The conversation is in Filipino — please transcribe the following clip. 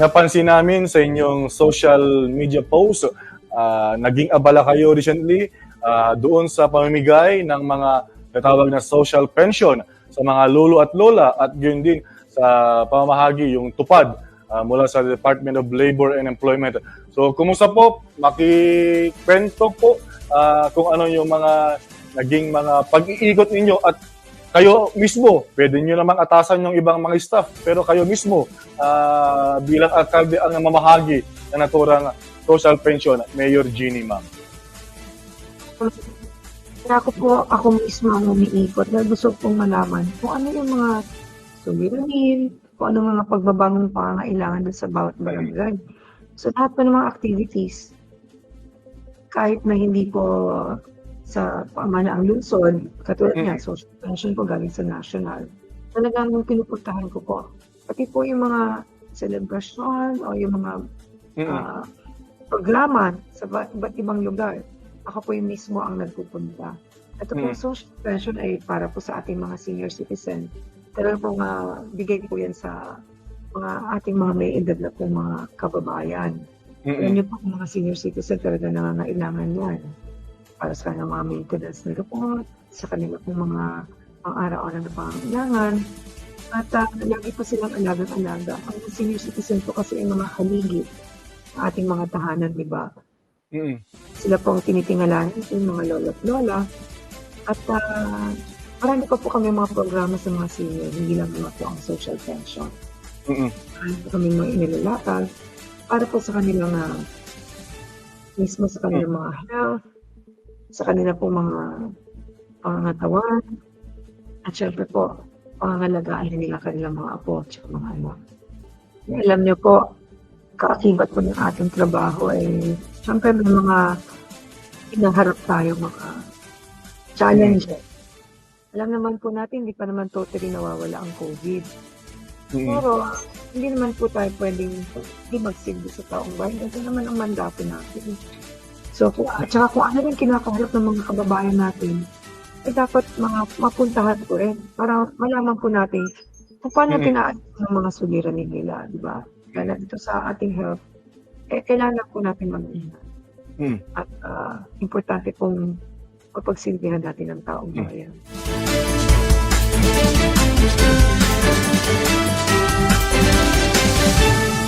napansin namin sa inyong social media post, ah, naging abala kayo recently ah, doon sa pamimigay ng mga natawag na social pension sa mga lolo at lola at yun din sa pamamahagi yung tupad ah, mula sa Department of Labor and Employment. So, kumusta po? Makikwento po ah, kung ano yung mga naging mga pag-iikot ninyo at kayo mismo, pwede nyo namang atasan yung ibang mga staff, pero kayo mismo ah, bilang alkalde ang mamahagi ng naturang social pension, Mayor Jeannie, ma'am. Kaya ako po, ako mismo ang umiikot na gusto kong malaman kung ano yung mga suliranin, kung ano mga pagbabagong pangangailangan dun sa bawat barangay. So lahat po ng mga activities, kahit na hindi po sa pamana ang lungsod, katulad Mm. niya, social pension po galing sa national, talagang pinupuntahan ko po. Pati po yung mga celebration o yung mga Mm-mm. ah, programa sa ba- iba't ibang lugar. Ako po yung mismo ang nagpupunta. Ito po, Mm. social pension ay para po sa ating mga senior citizen. Talagang po nga, bigay po yan sa mga ating mga may na po mga kababayan. Mm-mm. Alam niyo po, mga senior citizen talaga nangangailangan yan. Para sa kanilang mga maintenance na report, sa kanila po mga pang araw-araw na pangangailangan. At ah, lagi po silang alagang-alaga. Ang senior citizen po kasi ay mga haligi sa ating mga tahanan, di ba? Mm-mm. Sila po ang tinitingalanan yung mga lolo at lola. At ah, marami pa po kami mga programa sa mga senior, hindi lang mga po ang social pension. Mm-mm. Marami po kami mga inilalakal para po sa kanilang ah, mismo sa kanilang mga health, sa kanila po mga pangangatawan, at syempre po, pangangalagaan din nila kanilang mga apo at mga anak. Alam niyo po, kaakibat po ng ating trabaho ay syempre may mga inaharap tayo mga challenges. Alam naman po natin, hindi pa naman totally nawawala ang COVID. Mm-mm. Pero hindi naman po tayo pwedeng hindi magsilbi sa taong bayan. Ito naman ang mandato natin. So, kung, at saka kung ano rin kinakaharap ng mga kababayan natin, ay dapat mga mapuntahan ko rin para malaman po natin kung paano Mhm. pinaalis ng mga suliranin nila, di ba? Kaya dito sa ating health, eh, kailangan po natin mag-ingat. Mm. At ah, importante pong mapagsilbihan natin ang taong Mm.